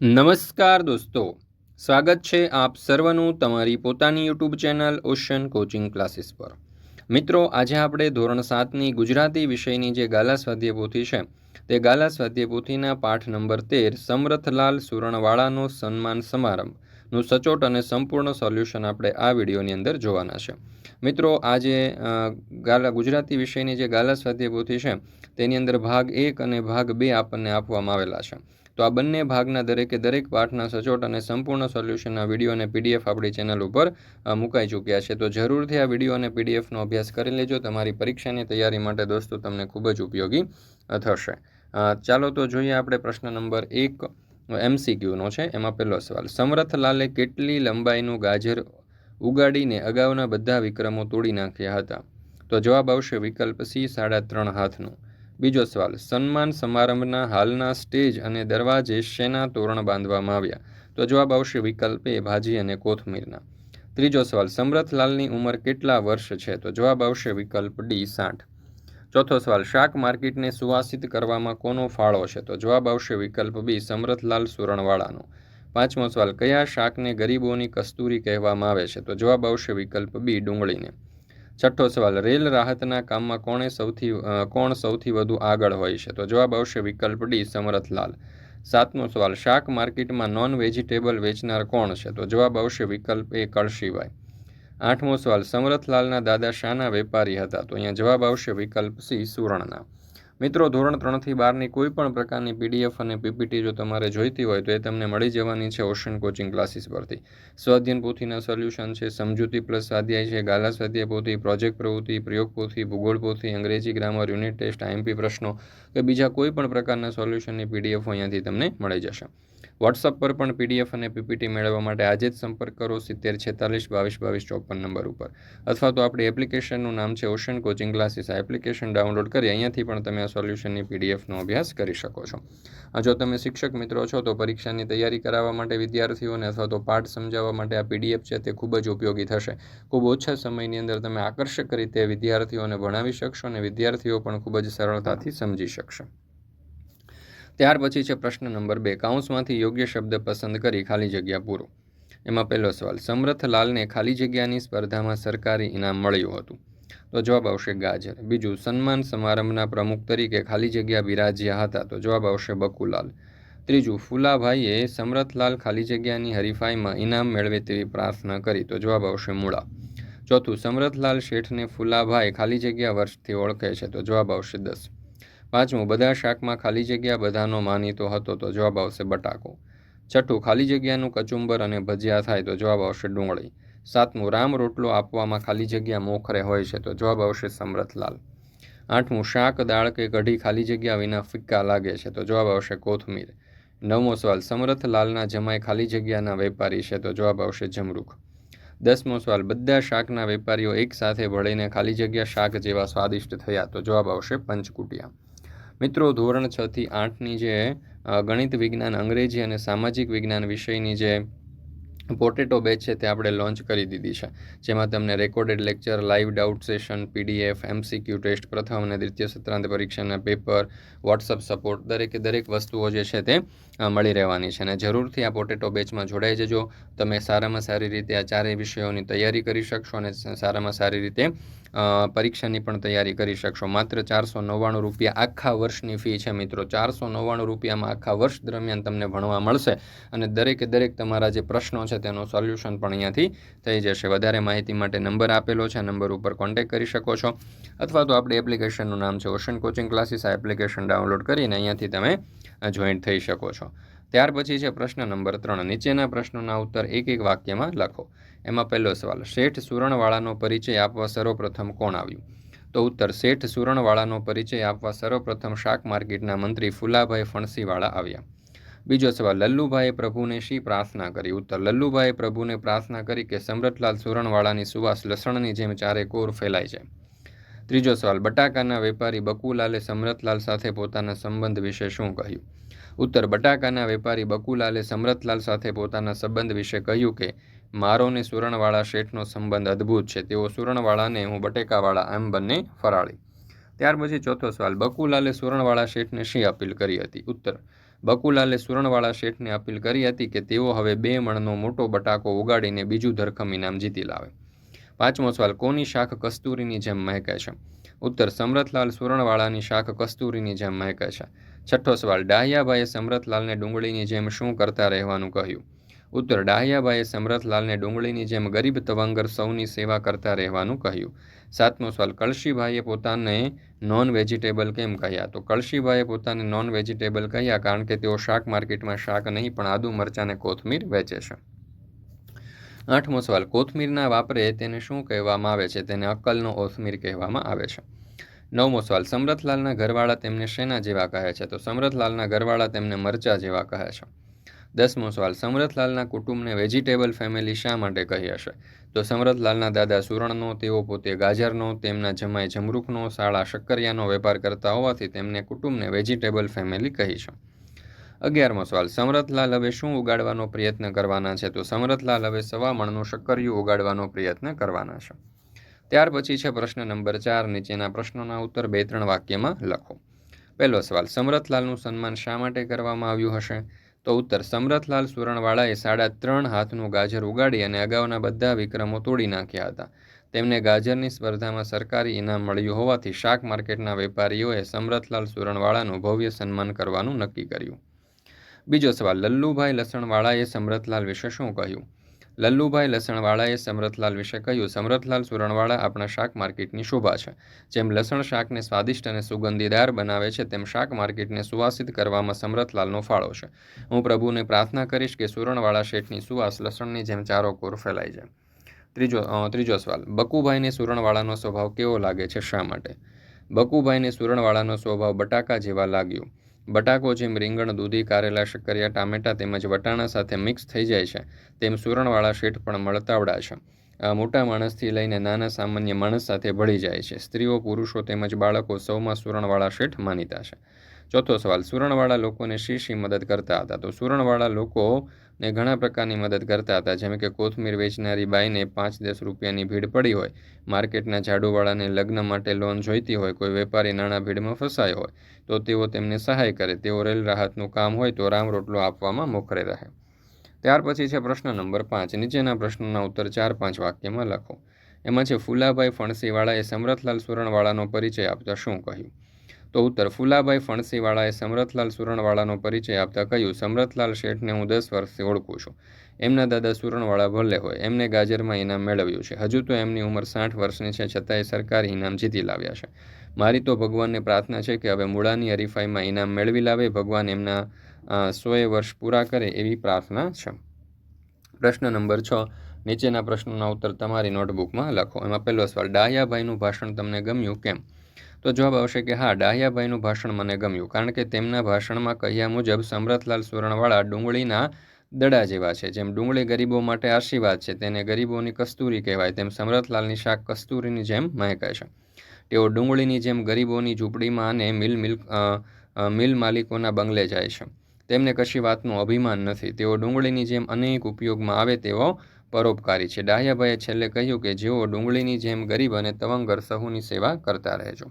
નમસ્કાર દોસ્તો, સ્વાગત છે આપ સર્વનું તમારી પોતાની YouTube channel ocean coaching classes પર. મિત્રો, આજે આપણે ધોરણ સાતની ગુજરાતી વિષયની જે ગાલા સ્વાધ્યાય પોથી છે, તે ગાલા સ્વાધ્યાય પોથીના પાઠ નંબર તેર, સમરથલાલ સુરણવાળાનો સન્માન સમારંભનું સચોટ અને સંપૂર્ણ સોલ્યુશન આપણે આ વિડીયોની અંદર જોવાના છે. મિત્રો, આજે ગાલા, ગુજરાતી વિષયની જે ગાલા સ્વાધ્યાય પોથી છે, તેની અંદર ભાગ એક અને ભાગ બે આપણને આપવામાં આવેલા છે. તો આ બંને ભાગના દરેકે દરેક પાઠના સચોટ અને સંપૂર્ણ સોલ્યુશનના વીડિયો અને પીડીએફ આપણી ચેનલ ઉપર મુકાઈ ચૂક્યા છે. તો જરૂરથી આ વીડિયો અને પીડીએફનો અભ્યાસ કરી લેજો. તમારી પરીક્ષાની તૈયારી માટે દોસ્તો તમને ખૂબ જ ઉપયોગી થશે. ચાલો તો જોઈએ આપણે પ્રશ્ન નંબર એક એમસીક્યુનો છે. એમાં પહેલો સવાલ સમરથલાલે કેટલી લંબાઈનું ગાજર ઉગાડીને અગાઉના બધા વિક્રમો તોડી નાખ્યા હતા? તો જવાબ આવશે વિકલ્પ સી, સાડા ત્રણ હાથનું. બીજો સવાલ, સન્માન સમારંભના હાલના સ્ટેજ અને દરવાજે શેના તોરણ બાંધવામાં આવ્યા? તો જવાબ આવશે વિકલ્પ એ ભાજી અને કોથમીરના. ત્રીજો સવાલ સમરથલાલની ઉંમર કેટલા વર્ષ છે? તો જવાબ આવશે વિકલ્પ ડી, સાઠ. ચોથો સવાલ, શાક માર્કેટને સુવાસિત કરવામાં કોનો ફાળો છે? તો જવાબ આવશે વિકલ્પ બી સમરથલાલ સુરણવાળાનો. પાંચમો સવાલ, કયા શાકને ગરીબોની કસ્તુરી કહેવામાં આવે છે? તો જવાબ આવશે વિકલ્પ બી, ડુંગળીને. છઠ્ઠો સવાલ, રેલ રાહતના કામમાં કોણે સૌથી કોણ સૌથી વધુ આગળ હોય છે? તો જવાબ આવશે વિકલ્પ ડી, સમરથલાલ. સાતમો સવાલ, શાક માર્કેટમાં નોન વેજીટેબલ વેચનાર કોણ છે? તો જવાબ આવશે વિકલ્પ એ, કળશીભાઈ. આઠમો સવાલ, સમરથલાલના દાદા શાના વેપારી હતા? તો અહીંયા જવાબ આવશે વિકલ્પ સી સુરણના મિત્રો, ધોરણ ત્રણથી બારની કોઈ પણ પ્રકારની પીડીએફ અને પીપીટી જો તમારે જોઈતી હોય તો એ તમને મળી જવાની છે ઓશન કોચિંગ ક્લાસીસ પરથી. સ્વાધ્યન પોથીના સોલ્યુશન છે, સમજૂતી પ્લસ સ્વાધ્યાય છે, ગાલા સ્વાધ્યાય પોથી, પ્રોજેક્ટ પ્રવૃત્તિ, પ્રયોગ પોથી, ભૂગોળ પોથી, અંગ્રેજી ગ્રામર, યુનિટ ટેસ્ટ આઈએમપી પ્રશ્નો કે બીજા કોઈ પણ પ્રકારના સોલ્યુશનની પીડીએફ અહીંયાથી તમને મળી જશે. વોટ્સઅપ પર પણ પીડીએફ અને પીપીટી મેળવવા માટે આજે જ સંપર્ક કરો સિત્તેર છેતાલીસ બાવીસ બાવીસ ચોપન નંબર ઉપર. અથવા તો આપણી એપ્લિકેશનનું નામ છે ઓશન કોચિંગ ક્લાસીસ આ એપ્લિકેશન ડાઉનલોડ કરી અહીંયાથી પણ તમે આ સોલ્યુશનની પીડીએફનો અભ્યાસ કરી શકો છો. જો તમે શિક્ષક મિત્રો છો તો પરીક્ષાની તૈયારી કરાવવા માટે વિદ્યાર્થીઓને અથવા તો પાઠ સમજાવવા માટે આ પીડીએફ છે તે ખૂબ જ ઉપયોગી થશે. ખૂબ ઓછા સમયની અંદર તમે આકર્ષક રીતે વિદ્યાર્થીઓને ભણાવી શકશો અને વિદ્યાર્થીઓ પણ ખૂબ જ સરળતાથી સમજી શકશે. ત્યાર પછી છે પ્રશ્ન નંબર બે. કાઉન્સમાંથી યોગ્ય શબ્દ પસંદ કરી ખાલી જગ્યા પૂરો. એમાં પહેલો સવાલ સમરથલાલને ખાલી જગ્યાની સ્પર્ધામાં સરકારી ઇનામ મળ્યું હતું? તો જવાબ આવશે ગાજર. બીજું, સન્માન સમારંભના પ્રમુખ તરીકે ખાલી જગ્યા બિરાજ્યા હતા. તો જવાબ આવશે બકુલાલ. ત્રીજું, ફુલાભાઈએ સમરથલાલ ખાલી જગ્યાની હરીફાઈમાં ઇનામ મેળવે તેવી પ્રાર્થના કરી. તો જવાબ આવશે મૂળા. ચોથું સમરથલાલ શેઠને ફુલાભાઈ ખાલી જગ્યા વર્ષથી ઓળખે છે. તો જવાબ આવશે દસ. પાંચમું, બધા શાકમાં ખાલી જગ્યા બધાનો માનીતો હતો તો જવાબ આવશે બટાકો. છઠ્ઠું, ખાલી જગ્યાનું કચુંબર અને ભજીયા થાય તો જવાબ આવશે ડુંગળી. સાતમું, રામ રોટલો આપવામાં ખાલી જગ્યા મોખરે હોય છે તો જવાબ આવશે સમરથલાલ. આઠમું, શાક, દાળ કે કઢી ખાલી જગ્યા વિના ફિક્કા લાગે છે તો જવાબ આવશે કોથમીર. નવમો સવાલ, સમરથલાલના જમાઈ ખાલી જગ્યાના વેપારી છે તો જવાબ આવશે જમરૂખ. દસમો સવાલ, બધા શાકના વેપારીઓ એકસાથે ભળીને ખાલી જગ્યા શાક જેવા સ્વાદિષ્ટ થયા તો જવાબ આવશે પંચકુટિયા. મિત્રો, ધોરણ છ થી આઠની જે ગણિત વિજ્ઞાન, અંગ્રેજી અને સામાજિક વિજ્ઞાન વિષયની જે પોટેટો બેચ છે તે આપણે લોન્ચ કરી દીધી છે. જેમાં તમને recorded lecture live doubt session PDF MCQ test પ્રથમ અને દ્વિતીય સત્રાંત પરીક્ષાના પેપર વોટ્સઅપ સપોર્ટ દરેકે દરેક વસ્તુઓ જે છે તે મળી રહેવાની છે. અને જરૂરથી આ પોટેટો બેચમાં જોડાઈ જજો. તમે સારામાં સારી રીતે આ ચારેય વિષયોની તૈયારી કરી શકશો અને સારામાં સારી રીતે પરીક્ષાની પણ તૈયારી કરી શકશો. માત્ર ચારસો નવ્વાણું રૂપિયા આખા વર્ષની ફી છે મિત્રો. ચારસો નવ્વાણું રૂપિયામાં આખા વર્ષ દરમિયાન તમને ભણવા મળશે અને દરેકે દરેક તમારા જે પ્રશ્નો છે તેનું સોલ્યુશન પણ અહીંયાથી થઈ જશે. વધારે માહિતી માટે નંબર આપેલો છે. નંબર ઉપર કોન્ટેક્ટ કરી શકો છો. અથવા તો આપણી એપ્લિકેશનનું નામ છે ઓશન કોચિંગ ક્લાસીસ. આ એપ્લિકેશન ડાઉનલોડ કરીને અહીંયાથી તમે જોઈન્ટ થઈ શકો છો. ત્યાર પછી છે પ્રશ્ન નંબર ત્રણ. નીચેના પ્રશ્નોના ઉત્તર એક એક વાક્યમાં લખો. એમાં પહેલો સવાલ, શેઠ સુરણવાળાનો પરિચય આપવા સર્વપ્રથમ કોણ આવ્યું? તો ઉત્તર, શેઠ સુરણવાળાનો પરિચય આપવા સર્વપ્રથમ શાક માર્કેટના મંત્રી ફુલાભાઈ ફણસીવાળા આવ્યા. બીજો સવાલ, લલ્લુભાઈએ પ્રભુને શી પ્રાર્થના કરી? ઉત્તર, લલ્લુભાઈએ પ્રભુને પ્રાર્થના કરી કે સમરતલાલ સુરણવાળાની સુવાસ લસણની જેમ ચારે કોર ફેલાય છે. ત્રીજો સવાલ, બટાકાના વેપારી બકુલાલે સમરતલાલ સાથે પોતાના સંબંધ વિશે શું કહ્યું? ઉત્તર બટાકાના વેપારી બકુલાલે સમરથલાલ સાથે પોતાના સંબંધ વિશે કહ્યું કે, મારો ને સુરણવાળા શેઠનો સંબંધ અદ્ભુત છે. તેઓ સુરણવાળાને હું બટેકાવાળા એમ બંને ફરાળી. ત્યાર પછી ચોથો સવાલ, બકુલાલે સુરણવાળા શેઠને શી અપીલ કરી હતી? ઉત્તર, બકુલાલે સુરણવાળા શેઠને અપીલ કરી હતી કે તેઓ હવે બે મણનો મોટો બટાકો ઉગાડીને બીજું ધરખમ ઇનામ જીતી લાવે. પાંચમો સવાલ, કોની શાખ કસ્તુરીની જેમ મહેકાય છે? ઉત્તર સમરથલાલ સુરણવાળાની શાખ કસ્તુરીની જેમ મહેકે છે. છઠ્ઠો સવાલ ડાહિયાભાઈએ સમરથલાલને ડુંગળીની જેમ શું કરતા રહેવાનું કહ્યું? ઉત્તર ડાહિયાભાઈએ સમરથલાલને ડુંગળીની જેમ ગરીબ તવંગર સૌની સેવા કરતા રહેવાનું કહ્યું. સાતમો સવાલ કળશીભાઈએ પોતાને નોન વેજીટેબલ કેમ કહ્યા? તો કળશીભાઈએ પોતાને નોન વેજીટેબલ કહ્યા કારણ કે તેઓ શાક માર્કેટમાં શાક નહીં પણ આદુ મરચાં અને કોથમીર વેચે છે. આઠમો સવાલ, કોથમીરના વાપરે તેને શું કહેવામાં આવે છે? તેને અક્કલનો ઓથમીર કહેવામાં આવે છે. નવમો સવાલ, સમરથલાલના ઘરવાળા તેમને શેના જેવા કહે છે? તો સમરથલાલના ઘરવાળા તેમને મરચા જેવા કહે છે. દસમો સવાલ, સમરથલાલના કુટુંબને વેજીટેબલ ફેમિલી શા માટે કહી હશે? તો સમરથલાલના દાદા સુરણનો, તેઓ પોતે ગાજરનો, તેમના જમાઈ જમરૂખનો, શાળા શક્કરિયાનો વેપાર કરતા હોવાથી તેમને કુટુંબને વેજીટેબલ ફેમિલી કહી છે. અગિયારમો સવાલ સમરથલાલ હવે શું ઉગાડવાનો પ્રયત્ન કરવાના છે? તો સમરથલાલ હવે સવા મણનું શક્કરિયું ઉગાડવાનો પ્રયત્ન કરવાના છે. ત્યાર પછી છે પ્રશ્ન નંબર ચાર, નીચેના પ્રશ્નોના ઉત્તર બે ત્રણ વાક્યમાં લખો. પહેલો સવાલ, સમરથલાલનું સન્માન શા માટે કરવામાં આવ્યું હશે? તો ઉત્તર, સમરથલાલ સુરણવાળાએ સાડા ત્રણ હાથનું ગાજર ઉગાડી અને અગાઉના બધા વિક્રમો તોડી નાખ્યા હતા. તેમને ગાજરની સ્પર્ધામાં સરકારી ઇનામ મળ્યું હોવાથી શાક માર્કેટના વેપારીઓએ સમરથલાલ સુરણવાળાનું ભવ્ય સન્માન કરવાનું નક્કી કર્યું. બીજો સવાલ, લલ્લુભાઈ લસણવાળાએ સમરથલાલ વિશે શું કહ્યું? લલ્લુભાઈ લસણવાળાએ સમરથલાલ વિશે કહ્યું, સમરથલાલ સુરણવાળા આપણા શાક માર્કેટની શોભા છે. જેમ લસણ શાકને સ્વાદિષ્ટ અને સુગંધીદાર બનાવે છે, તેમ શાક માર્કેટને સુવાસિત કરવામાં સમરથલાલનો ફાળો છે. હું પ્રભુને પ્રાર્થના કરીશ કે સુરણવાળા શેઠની સુવાસ લસણની જેમ ચારો કોર ફેલાઈ જાય. ત્રીજો ત્રીજો સવાલ, બકુભાઈને સુરણવાળાનો સ્વભાવ કેવો લાગે છે શા માટે? બકુભાઈને સુરણવાળાનો સ્વભાવ બટાકા જેવા લાગ્યો. બટાકો, જેમ રીંગણ, દૂધી, કારેલા, શક્કરિયા, ટામેટા તેમજ વટાણા સાથે મિક્સ થઈ જાય છે, તેમ સુરણવાળા શેઠ પણ મળતાવડા છે. મોટા માણસથી લઈને નાના સામાન્ય માણસ સાથે ભળી જાય છે. સ્ત્રીઓ, પુરુષો તેમજ બાળકો સૌમાં સુરણવાળા શેઠ માનીતા છે. ચોથો સવાલ, સુરણવાળા લોકોને શી શી મદદ કરતા હતા? તો સુરણવાળા લોકો ને ઘણા પ્રકારની મદદ કરતા હતા, જેમ કે કોથમીર વેચનારી બાઈને પાંચ દસ રૂપિયાની ભીડ પડી હોય, માર્કેટના ઝાડુવાળાને લગ્ન માટે લોન જોઈતી હોય, કોઈ વેપારી નાણાં ભીડમાં ફસાયો હોય, તો તેઓ તેમને સહાય કરે. તેઓ રેલ રાહતનું કામ હોય તો રામ રોટલો આપવામાં મોખરે રહે. ત્યાર પછી છે પ્રશ્ન નંબર પાંચ. નીચેના પ્રશ્નોના ઉત્તર ચાર પાંચ વાક્યમાં લખો. એમાં છે, ફુલાભાઈ ફણસીવાળાએ સમરથલાલ સુરણવાળાનો પરિચય આપતા શું કહ્યું? તો ઉત્તર ફુલાભાઈ ફણસીવાળાએ સમરથલાલ સુરણવાળાનો પરિચય આપતા કહ્યું, સમરથલાલ શેઠને હું દસ વર્ષથી ઓળખું છું. એમના દાદા સુરણવાળા ભલે હોય, એમને ગાજરમાં ઇનામ મેળવ્યું છે. હજુ તો એમની ઉંમર સાઠ વર્ષની છે, છતાંય સરકાર ઇનામ જીતી લાવ્યા છે. મારી તો ભગવાનને પ્રાર્થના છે કે હવે મૂળાની હરીફાઈમાં ઇનામ મેળવી લાવે, ભગવાન એમના સોએ વર્ષ પૂરા કરે એવી પ્રાર્થના છે. પ્રશ્ન નંબર છ. નીચેના પ્રશ્નોના ઉત્તર તમારી નોટબુકમાં લખો. એમાં પહેલો સવાલ, ડાહ્યાભાઈનું ભાષણ તમને ગમ્યું? કેમ? તો જવાબ આવશે કે હા, ડાહ્યાભાઈનું ભાષણ મને ગમ્યું કારણ કે તેમના ભાષણમાં કહ્યા મુજબ સમરથલાલ સુરણવાળા ડુંગળીના દડા જેવા છે. જેમ ડુંગળી ગરીબો માટે આશીર્વાદ છે, તેને ગરીબોની કસ્તુરી કહેવાય, તેમ સમરથલાલની શાક કસ્તુરીની જેમ મહેકાય છે. તેઓ ડુંગળીની જેમ ગરીબોની ઝૂંપડીમાં અને મિલ મિલ મિલ માલિકોના બંગલે જાય છે. તેમને કશી વાતનું અભિમાન નથી. તેઓ ડુંગળીની જેમ અનેક ઉપયોગમાં આવે તેવો પરોપકારી છે. ડાહ્યાભાઈએ છેલ્લે કહ્યું કે જેઓ ડુંગળીની જેમ ગરીબ અને તવંગર સહુની સેવા કરતા રહેજો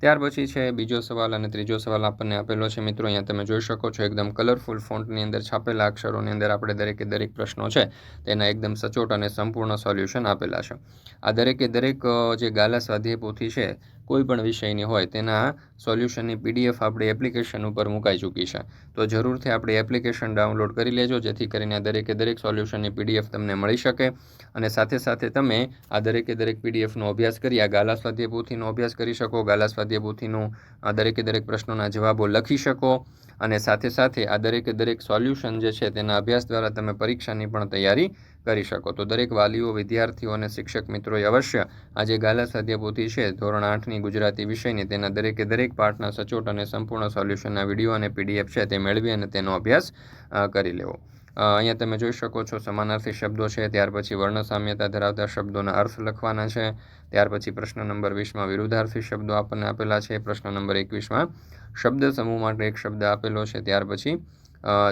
ત્યાર પછી છે બીજો સવાલ અને ત્રીજો સવાલ આપણને આપેલો છે. મિત્રો, અહીંયા તમે જોઈ શકો છો એકદમ કલરફુલ ફોન્ટની અંદર છાપેલા અક્ષરોની અંદર આપણે દરેકે દરેક પ્રશ્નો છે તેના એકદમ સચોટ અને સંપૂર્ણ સોલ્યુશન આપેલા છે. આ દરેકે દરેક જે ગાલા સ્વાધ્યાય પોથી છે કોઈ પણ વિષયની હોય તેના સોલ્યુશનની પીડીએફ આપણી એપ્લિકેશન ઉપર મુકાઈ ચૂકી છે. તો જરૂરથી આપણી એપ્લિકેશન ડાઉનલોડ કરી લેજો, જેથી કરીને દરેકે દરેક સોલ્યુશનની પીડીએફ તમને મળી શકે અને સાથે સાથે તમે આ દરેકે દરેક પીડીએફનો અભ્યાસ કરી, આ ગાલા સ્વાધ્યાય પોથીનો અભ્યાસ કરી શકો, ગાલા સ્વાધ્યાય પોથીનું દરેકે દરેક પ્રશ્નોના જવાબો લખી શકો અને સાથે સાથે આ દરેકે દરેક સોલ્યુશન જે છે તેના અભ્યાસ દ્વારા તમે પરીક્ષાની પણ તૈયારી કરી શકો. તો દરેક વાલીઓ, વિદ્યાર્થીઓ અને શિક્ષક મિત્રોએ અવશ્ય આજે ગાલા સાધ્ય પોથી છે. ધોરણ આઠની ગુજરાતી વિષયની તેના દરેકે દરેક પાઠના સચોટ અને સંપૂર્ણ સોલ્યુશનના વીડિયો અને પીડીએફ છે તે મેળવી અને તેનો અભ્યાસ કરી લેવો. અહીંયા તમે જોઈ શકો છો સમાનાર્થી શબ્દો છે. ત્યાર પછી વર્ણ સામ્યતા ધરાવતા શબ્દોના અર્થ લખવાના છે. ત્યાર પછી પ્રશ્ન નંબર વીસમાં વિરુદ્ધાર્થી શબ્દો આપણને આપેલા છે. પ્રશ્ન નંબર એકવીસમાં શબ્દ સમૂહ માટે એક શબ્દ આપેલો છે. ત્યાર પછી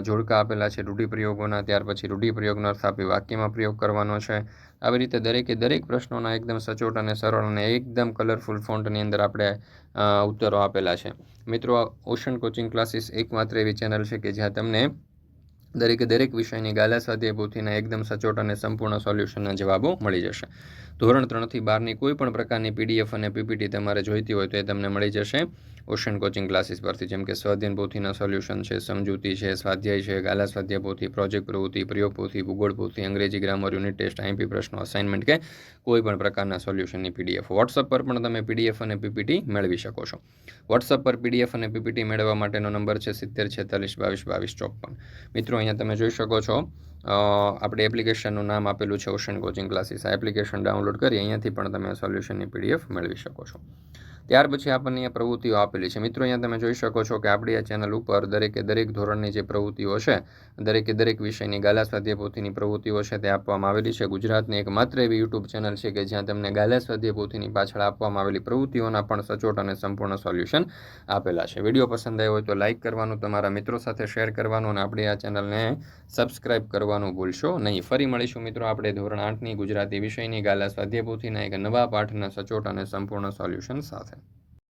જોડકા આપેલા છે રૂઢિપ્રયોગોના ત્યાર પછી રૂઢિપ્રયોગનો અર્થ આપી વાક્યમાં પ્રયોગ કરવાનો છે. આવી રીતે દરેકે દરેક પ્રશ્નોના એકદમ સચોટ અને સરળ અને એકદમ કલરફુલ ફોન્ટની અંદર આપણે ઉત્તરો આપેલા છે. મિત્રો ઓશન કોચિંગ ક્લાસીસ એકમાત્ર એવી ચેનલ છે કે જ્યાં તમને દરેકે દરેક વિષયની ગાલા સ્વાધ્યાય પોથીના એકદમ સચોટ અને સંપૂર્ણ સોલ્યુશનના જવાબો મળી જશે. ધોરણ ત્રણથી બારની કોઈ પણ પ્રકારની પીડીએફ અને પીપીટી તમારે જોઈતી હોય તો એ તમને મળી જશે. ઓશન કોચિંગ ક્લાસીસ પરથી, જેમ કે સ્વાધ્યાયન પોથીના સોલ્યુશન છે, સમજૂતી છે, સ્વાધ્યાય છે, ગાલા સ્વાધ્યાય પોથી પ્રોજેક્ટ પ્રવૃત્તિ, પ્રયોગ પોથી, ભૂગોળ પોથી, અંગ્રેજી ગ્રામર યુનિટ ટેસ્ટ આઈપી પ્રશ્નો અસાઇનમેન્ટ કે કોઈ પણ પ્રકારના સોલ્યુશનની પીડીએફ વોટ્સઅપ પર પણ તમે પીડીએફ અને પીપીટી મેળવી શકો છો. વોટ્સઅપ પર પીડીએફ અને પીપીટી મેળવવા માટેનો નંબર છે સિત્તેર છેતાલીસ બાવીસ બાવીસ ચોપન. મિત્રો, અહીંયા તમે જોઈ શકો છો આપણે એપ્લિકેશનનું નામ આપેલું છે ઓશન કોચિંગ ક્લાસીસ. આ એપ્લિકેશન ડાઉનલોડ કરી અહીંયાથી પણ તમે સોલ્યુશનની પીડીએફ મેળવી શકો છો. ત્યાર પછી આપણને અહીંયા પ્રવૃત્તિઓ આપેલી છે. મિત્રો, અહીંયા તમે જોઈ શકો છો કે આપણી આ ચેનલ ઉપર દરેકે દરેક ધોરણની જે પ્રવૃત્તિઓ છે, દરેકે દરેક વિષયની ગાલા સ્વાધ્યાયપોથીની પ્રવૃત્તિઓ છે તે આપવામાં આવેલી છે. ગુજરાતની એક માત્ર એવી યુટ્યુબ ચેનલ છે કે જ્યાં તમને ગાલા સ્વાધ્યાયપોથીની પાછળ આપવામાં આવેલી પ્રવૃત્તિઓના પણ સચોટ અને સંપૂર્ણ સોલ્યુશન આપેલા છે. વીડિયો પસંદ આવ્યો હોય તો લાઇક કરવાનું, તમારા મિત્રો સાથે શેર કરવાનું અને આપણી આ ચેનલને સબસ્ક્રાઇબ કરવાનું ભૂલશો નહીં. ફરી મળીશું મિત્રો આપણે ધોરણ આઠની ગુજરાતી વિષયની ગાલા સ્વાધ્યાયપોથીના એક નવા પાઠના સચોટ અને સંપૂર્ણ સોલ્યુશન સાથે.